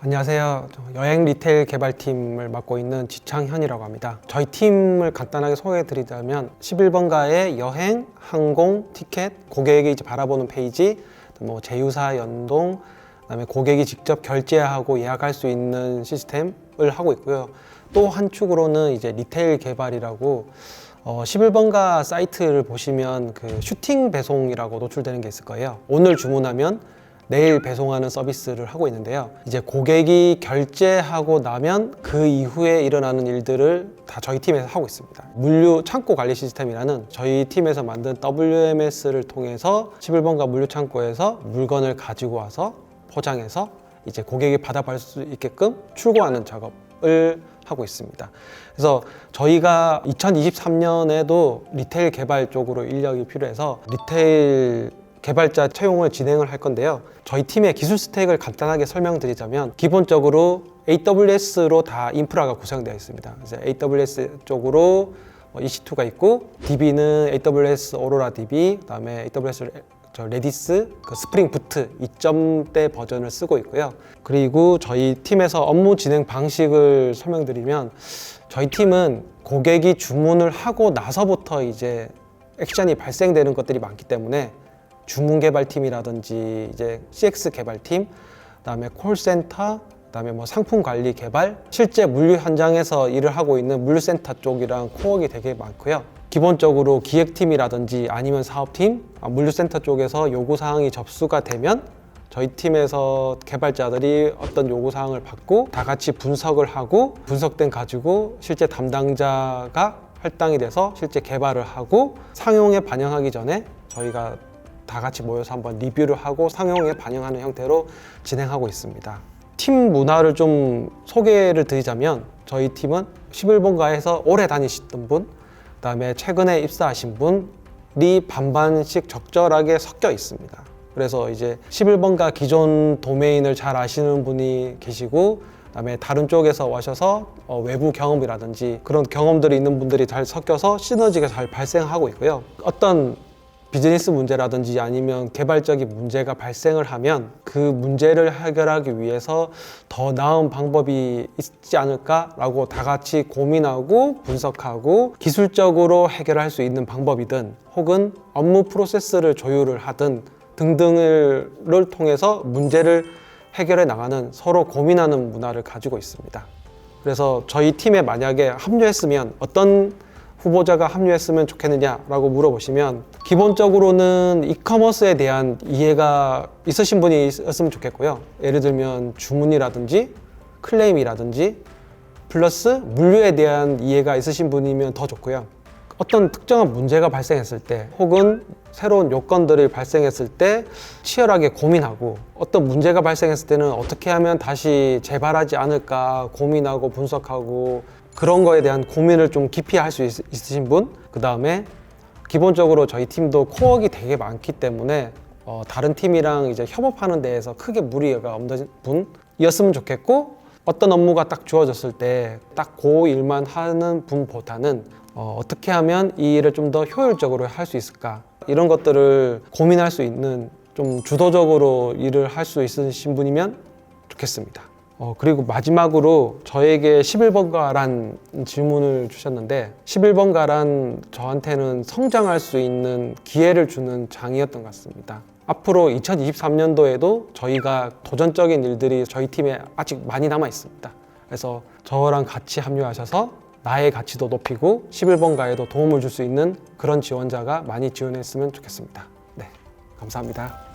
안녕하세요. 저 여행 리테일 개발팀을 맡고 있는 지창현이라고 합니다. 저희 팀을 간단하게 소개해 드리자면 11번가의 여행, 항공, 티켓, 고객이 이제 바라보는 페이지, 뭐 제휴사 연동, 그다음에 고객이 직접 결제하고 예약할 수 있는 시스템을 하고 있고요. 또 한 축으로는 이제 리테일 개발이라고 어, 11번가 사이트를 보시면 그 슈팅 배송이라고 노출되는 게 있을 거예요. 오늘 주문하면 내일 배송하는 서비스를 하고 있는데요. 이제 고객이 결제하고 나면 그 이후에 일어나는 일들을 다 저희 팀에서 하고 있습니다. 물류 창고 관리 시스템이라는 저희 팀에서 만든 WMS를 통해서 11번가 물류 창고에서 물건을 가지고 와서 포장해서 이제 고객이 받아볼 수 있게끔 출고하는 작업을 하고 있습니다. 그래서 저희가 2023년에도 리테일 개발 쪽으로 인력이 필요해서 리테일 개발자 채용을 진행을 할 건데요. 저희 팀의 기술 스택을 간단하게 설명드리자면 기본적으로 AWS로 다 인프라가 구성되어 있습니다. 그래서 AWS 쪽으로 어, EC2가 있고 DB는 AWS 오로라 DB, 그다음에 AWS 저 레디스, 그 스프링 부트 2점대 버전을 쓰고 있고요. 그리고 저희 팀에서 업무 진행 방식을 설명드리면 저희 팀은 고객이 주문을 하고 나서부터 이제 액션이 발생되는 것들이 많기 때문에 주문 개발팀이라든지 이제 CX 개발팀, 그다음에 콜센터, 그다음에 뭐 상품 관리 개발, 실제 물류 현장에서 일을 하고 있는 물류센터 쪽이랑 코어가 되게 많고요. 기본적으로 기획팀이라든지 아니면 사업팀, 아, 물류센터 쪽에서 요구 사항이 접수가 되면 저희 팀에서 개발자들이 어떤 요구 사항을 받고 다 같이 분석을 하고 분석된 가지고 실제 담당자가 할당이 돼서 실제 개발을 하고 상용에 반영하기 전에 저희가 다 같이 모여서 한번 리뷰를 하고 상용에 반영하는 형태로 진행하고 있습니다. 팀 문화를 좀 소개를 드리자면 저희 팀은 11번가에서 오래 다니셨던 분, 그다음에 최근에 입사하신 분이 반반씩 적절하게 섞여 있습니다. 그래서 이제 11번가 기존 도메인을 잘 아시는 분이 계시고 그다음에 다른 쪽에서 와셔서 어, 외부 경험이라든지 그런 경험들이 있는 분들이 잘 섞여서 시너지가 잘 발생하고 있고요. 어떤 비즈니스 문제라든지 아니면 개발적인 문제가 발생을 하면 그 문제를 해결하기 위해서 더 나은 방법이 있지 않을까라고 다 같이 고민하고 분석하고 기술적으로 해결할 수 있는 방법이든 혹은 업무 프로세스를 조율을 하든 등등을 통해서 문제를 해결해 나가는 서로 고민하는 문화를 가지고 있습니다. 그래서 저희 팀에 만약에 합류했으면 어떤 후보자가 합류했으면 좋겠느냐라고 물어보시면 기본적으로는 이커머스에 대한 이해가 있으신 분이 있었으면 좋겠고요. 예를 들면 주문이라든지 클레임이라든지 플러스 물류에 대한 이해가 있으신 분이면 더 좋고요. 어떤 특정한 문제가 발생했을 때 혹은 새로운 요건들이 발생했을 때 치열하게 고민하고 어떤 문제가 발생했을 때는 어떻게 하면 다시 재발하지 않을까 고민하고 분석하고 그런 거에 대한 고민을 좀 깊이 할 수 있으신 분, 그 다음에 기본적으로 저희 팀도 코어가 되게 많기 때문에 어, 다른 팀이랑 이제 협업하는 데에서 크게 무리가 없는 분이었으면 좋겠고 어떤 업무가 딱 주어졌을 때 딱 그 일만 하는 분보다는 어, 어 떻게 하면 이 일을 좀 더 효율적으로 할 수 있을까 이런 것들을 고민할 수 있는 좀 주도적으로 일을 할 수 있으신 분이면 좋겠습니다. 어, 그리고 마지막으로 저에게 11번가란 질문을 주셨는데 11번가란 저한테는 성장할 수 있는 기회를 주는 장이었던 것 같습니다. 앞으로 2023년도에도 저희가 도전적인 일들이 저희 팀에 아직 많이 남아 있습니다. 그래서 저랑 같이 합류하셔서 나의 가치도 높이고 11번 가에도 도움을 줄 수 있는 그런 지원자가 많이 지원했으면 좋겠습니다. 네, 감사합니다.